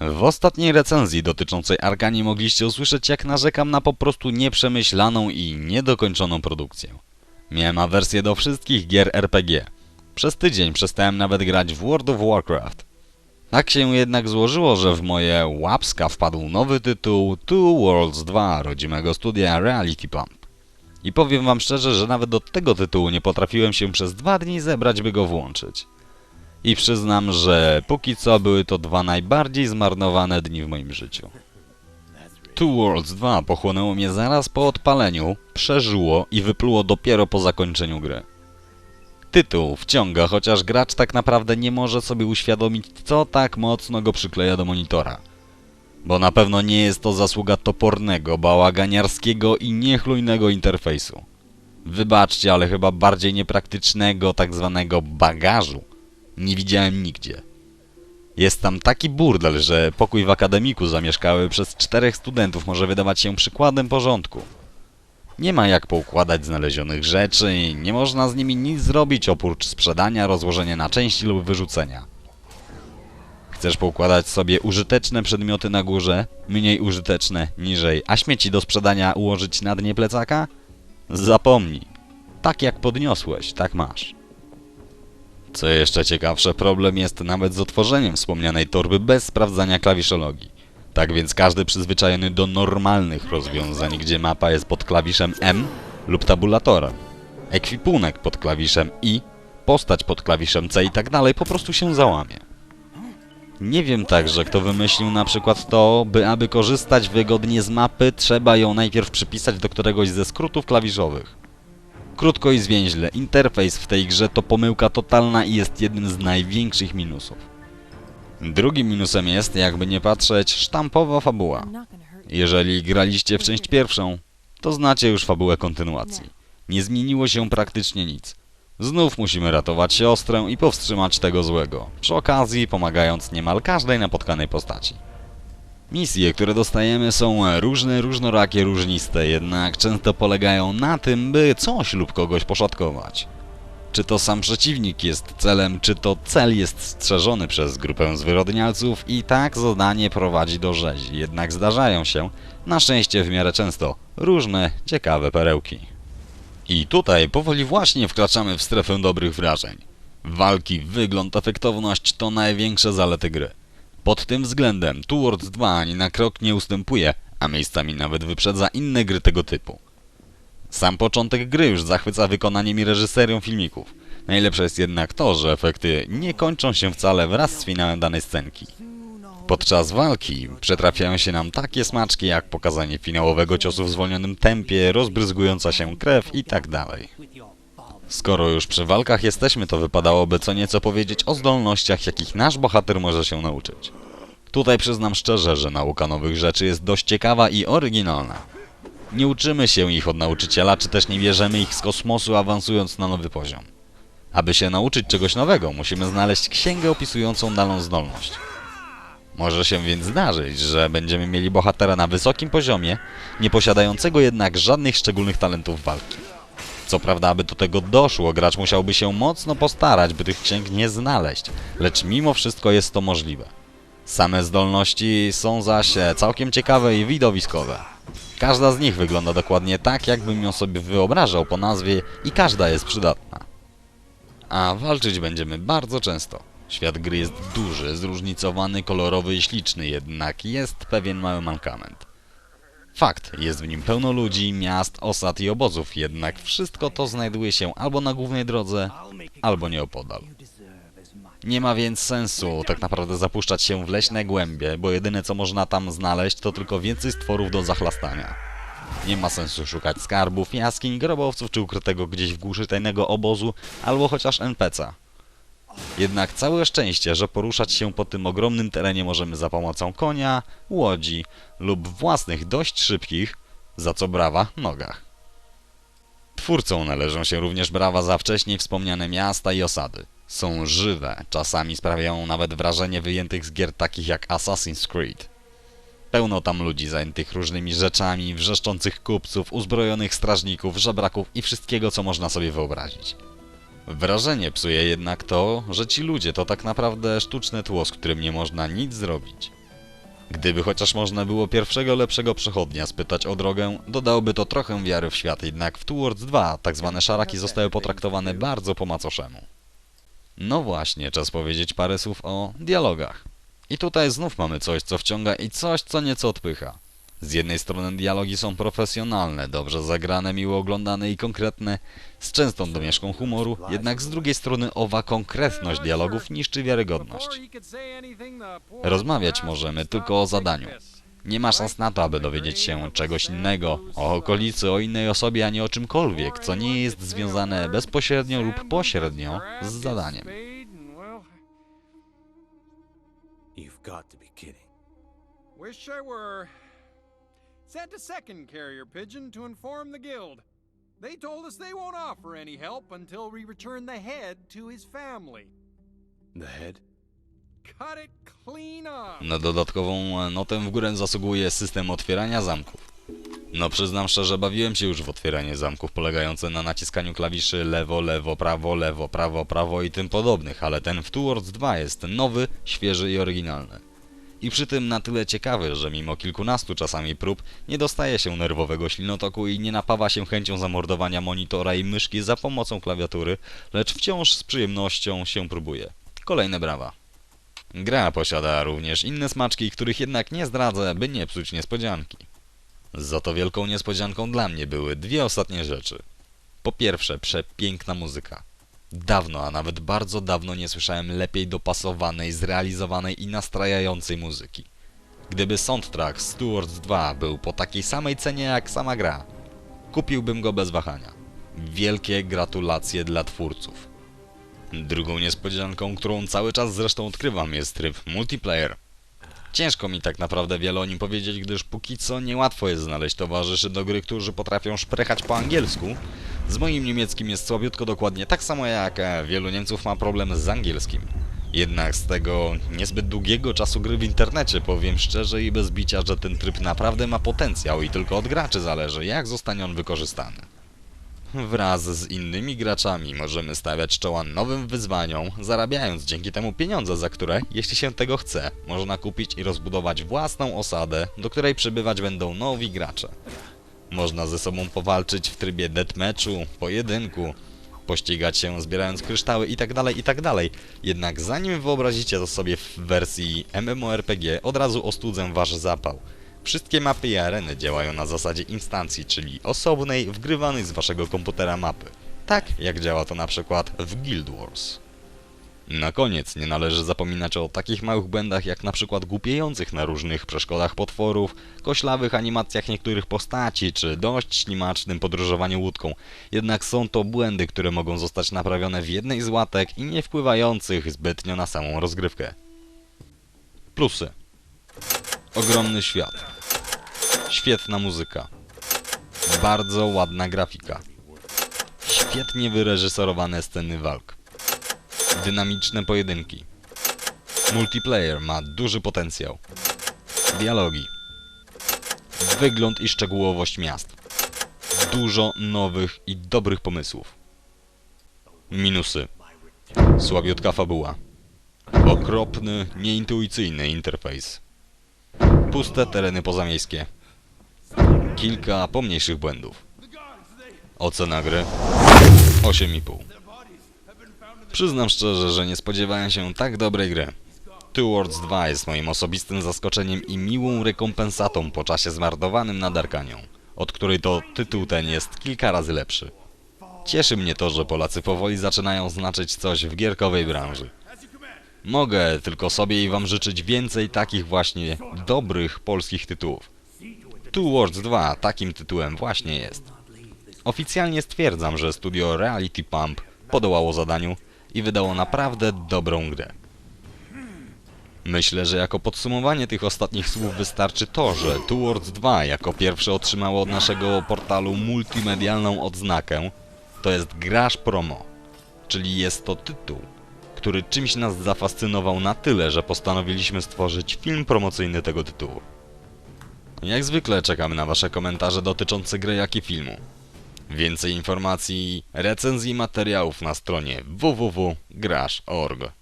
W ostatniej recenzji dotyczącej Arkani mogliście usłyszeć jak narzekam na po prostu nieprzemyślaną i niedokończoną produkcję. Miałem awersję do wszystkich gier RPG. Przez tydzień przestałem nawet grać w World of Warcraft. Tak się jednak złożyło, że w moje łapska wpadł nowy tytuł Two Worlds 2 rodzimego studia Reality Pump. I powiem wam szczerze, że nawet do tego tytułu nie potrafiłem się przez dwa dni zebrać, by go włączyć. I przyznam, że póki co były to dwa najbardziej zmarnowane dni w moim życiu. Two Worlds 2 pochłonęło mnie zaraz po odpaleniu, przeżyło i wypluło dopiero po zakończeniu gry. Tytuł wciąga, chociaż gracz tak naprawdę nie może sobie uświadomić, co tak mocno go przykleja do monitora. Bo na pewno nie jest to zasługa topornego, bałaganiarskiego i niechlujnego interfejsu. Wybaczcie, ale chyba bardziej niepraktycznego tak zwanego bagażu nie widziałem nigdzie. Jest tam taki burdel, że pokój w akademiku zamieszkały przez czterech studentów może wydawać się przykładem porządku. Nie ma jak poukładać znalezionych rzeczy i nie można z nimi nic zrobić oprócz sprzedania, rozłożenia na części lub wyrzucenia. Chcesz poukładać sobie użyteczne przedmioty na górze, mniej użyteczne niżej, a śmieci do sprzedania ułożyć na dnie plecaka? Zapomnij. Tak jak podniosłeś, tak masz. Co jeszcze ciekawsze, problem jest nawet z otworzeniem wspomnianej torby bez sprawdzania klawiszologii. Tak więc każdy przyzwyczajony do normalnych rozwiązań, gdzie mapa jest pod klawiszem M lub tabulatorem, ekwipunek pod klawiszem I, postać pod klawiszem C i tak dalej, po prostu się załamie. Nie wiem także, kto wymyślił na przykład to, by aby korzystać wygodnie z mapy, trzeba ją najpierw przypisać do któregoś ze skrótów klawiszowych. Krótko i zwięźle, interfejs w tej grze to pomyłka totalna i jest jednym z największych minusów. Drugim minusem jest, jakby nie patrzeć, sztampowa fabuła. Jeżeli graliście w część pierwszą, to znacie już fabułę kontynuacji. Nie zmieniło się praktycznie nic. Znów musimy ratować siostrę i powstrzymać tego złego, przy okazji pomagając niemal każdej napotkanej postaci. Misje, które dostajemy są różne, różnorakie, różniste, jednak często polegają na tym, by coś lub kogoś poszatkować. Czy to sam przeciwnik jest celem, czy to cel jest strzeżony przez grupę zwyrodnialców i tak zadanie prowadzi do rzezi, jednak zdarzają się, na szczęście w miarę często, różne ciekawe perełki. I tutaj powoli właśnie wkraczamy w strefę dobrych wrażeń. Walki, wygląd, efektowność to największe zalety gry. Pod tym względem Towards 2 ani na krok nie ustępuje, a miejscami nawet wyprzedza inne gry tego typu. Sam początek gry już zachwyca wykonaniem i reżyserią filmików. Najlepsze jest jednak to, że efekty nie kończą się wcale wraz z finałem danej scenki. Podczas walki przetrafiają się nam takie smaczki jak pokazanie finałowego ciosu w zwolnionym tempie, rozbryzgująca się krew i tak dalej. Skoro już przy walkach jesteśmy, to wypadałoby co nieco powiedzieć o zdolnościach, jakich nasz bohater może się nauczyć. Tutaj przyznam szczerze, że nauka nowych rzeczy jest dość ciekawa i oryginalna. Nie uczymy się ich od nauczyciela, czy też nie bierzemy ich z kosmosu awansując na nowy poziom. Aby się nauczyć czegoś nowego, musimy znaleźć księgę opisującą daną zdolność. Może się więc zdarzyć, że będziemy mieli bohatera na wysokim poziomie, nie posiadającego jednak żadnych szczególnych talentów walki. Co prawda, aby do tego doszło, gracz musiałby się mocno postarać, by tych księg nie znaleźć, lecz mimo wszystko jest to możliwe. Same zdolności są zaś całkiem ciekawe i widowiskowe. Każda z nich wygląda dokładnie tak, jakbym ją sobie wyobrażał po nazwie i każda jest przydatna. A walczyć będziemy bardzo często. Świat gry jest duży, zróżnicowany, kolorowy i śliczny, jednak jest pewien mały mankament. Fakt, jest w nim pełno ludzi, miast, osad i obozów, jednak wszystko to znajduje się albo na głównej drodze, albo nieopodal. Nie ma więc sensu tak naprawdę zapuszczać się w leśne głębie, bo jedyne co można tam znaleźć to tylko więcej stworów do zachlastania. Nie ma sensu szukać skarbów, jaskiń, grobowców czy ukrytego gdzieś w głuszy tajnego obozu, albo chociaż NPC'a. Jednak całe szczęście, że poruszać się po tym ogromnym terenie możemy za pomocą konia, łodzi lub własnych dość szybkich, za co brawa, nogach. Twórcom należą się również brawa za wcześniej wspomniane miasta i osady. Są żywe, czasami sprawiają nawet wrażenie wyjętych z gier takich jak Assassin's Creed. Pełno tam ludzi zajętych różnymi rzeczami, wrzeszczących kupców, uzbrojonych strażników, żebraków i wszystkiego co można sobie wyobrazić. Wrażenie psuje jednak to, że ci ludzie to tak naprawdę sztuczne tło, z którym nie można nic zrobić. Gdyby chociaż można było pierwszego lepszego przechodnia spytać o drogę, dodałoby to trochę wiary w świat, jednak w Towards 2 tak zwane szaraki zostały potraktowane bardzo po macoszemu. No właśnie, czas powiedzieć parę słów o dialogach. I tutaj znów mamy coś, co wciąga i coś, co nieco odpycha. Z jednej strony dialogi są profesjonalne, dobrze zagrane, miło oglądane i konkretne, z częstą domieszką humoru, jednak z drugiej strony owa konkretność dialogów niszczy wiarygodność. Rozmawiać możemy tylko o zadaniu. Nie ma szans na to, aby dowiedzieć się czegoś innego, o okolicy, o innej osobie, a nie o czymkolwiek, co nie jest związane bezpośrednio lub pośrednio z zadaniem. You've got to be kidding. Wish I were. Sent a second carrier pigeon to inform the guild. They told us they won't offer any help until we return the head to his family. The head? Cut it clean off. Na dodatkową notę w górę zasługuje system otwierania zamków. No przyznam szczerze, bawiłem się już w otwieranie zamków polegające na naciskaniu klawiszy lewo, lewo, prawo, lewo, prawo, prawo i tym podobnych, ale ten w Towards 2 jest nowy, świeży i oryginalny. I przy tym na tyle ciekawy, że mimo kilkunastu czasami prób nie dostaje się nerwowego ślinotoku i nie napawa się chęcią zamordowania monitora i myszki za pomocą klawiatury, lecz wciąż z przyjemnością się próbuje. Kolejne brawa. Gra posiada również inne smaczki, których jednak nie zdradzę, by nie psuć niespodzianki. Za to wielką niespodzianką dla mnie były dwie ostatnie rzeczy. Po pierwsze, przepiękna muzyka. Dawno, a nawet bardzo dawno nie słyszałem lepiej dopasowanej, zrealizowanej i nastrajającej muzyki. Gdyby soundtrack Stewards 2 był po takiej samej cenie jak sama gra, kupiłbym go bez wahania. Wielkie gratulacje dla twórców. Drugą niespodzianką, którą cały czas zresztą odkrywam, jest tryb multiplayer. Ciężko mi tak naprawdę wiele o nim powiedzieć, gdyż póki co niełatwo jest znaleźć towarzyszy do gry, którzy potrafią szprechać po angielsku. Z moim niemieckim jest słabiutko dokładnie tak samo jak e, wielu Niemców ma problem z angielskim. Jednak z tego niezbyt długiego czasu gry w internecie powiem szczerze i bez bicia, że ten tryb naprawdę ma potencjał i tylko od graczy zależy, jak zostanie on wykorzystany. Wraz z innymi graczami możemy stawiać czoła nowym wyzwaniom, zarabiając dzięki temu pieniądze, za które, jeśli się tego chce, można kupić i rozbudować własną osadę, do której przybywać będą nowi gracze. Można ze sobą powalczyć w trybie deathmatchu, pojedynku, pościgać się zbierając kryształy itd., itd. Jednak zanim wyobrazicie to sobie w wersji MMORPG, od razu ostudzę wasz zapał. Wszystkie mapy i areny działają na zasadzie instancji, czyli osobnej, wgrywanej z waszego komputera mapy. Tak jak działa to na przykład w Guild Wars. Na koniec nie należy zapominać o takich małych błędach jak na przykład głupiejących na różnych przeszkodach potworów, koślawych animacjach niektórych postaci, czy dość ślimacznym podróżowaniu łódką. Jednak są to błędy, które mogą zostać naprawione w jednej z łatek i nie wpływających zbytnio na samą rozgrywkę. Plusy. Ogromny świat. Świetna muzyka. Bardzo ładna grafika. Świetnie wyreżyserowane sceny walk. Dynamiczne pojedynki. Multiplayer ma duży potencjał. Dialogi. Wygląd i szczegółowość miast. Dużo nowych i dobrych pomysłów. Minusy. Słabiutka fabuła. Okropny, nieintuicyjny interfejs. Puste tereny pozamiejskie. Kilka pomniejszych błędów. Ocena gry 8,5. Przyznam szczerze, że nie spodziewałem się tak dobrej gry. Towards 2 jest moim osobistym zaskoczeniem i miłą rekompensatą po czasie zmarnowanym nad Arkanią, od której to tytuł ten jest kilka razy lepszy. Cieszy mnie to, że Polacy powoli zaczynają znaczyć coś w gierkowej branży. Mogę tylko sobie i wam życzyć więcej takich właśnie dobrych polskich tytułów. Towards 2 takim tytułem właśnie jest. Oficjalnie stwierdzam, że studio Reality Pump podołało zadaniu i wydało naprawdę dobrą grę. Myślę, że jako podsumowanie tych ostatnich słów wystarczy to, że Towards 2 jako pierwsze otrzymało od naszego portalu multimedialną odznakę. To jest Graż Promo, czyli jest to tytuł, który czymś nas zafascynował na tyle, że postanowiliśmy stworzyć film promocyjny tego tytułu. Jak zwykle czekamy na Wasze komentarze dotyczące gry jak i filmu. Więcej informacji, recenzji i materiałów na stronie www.grasz.org.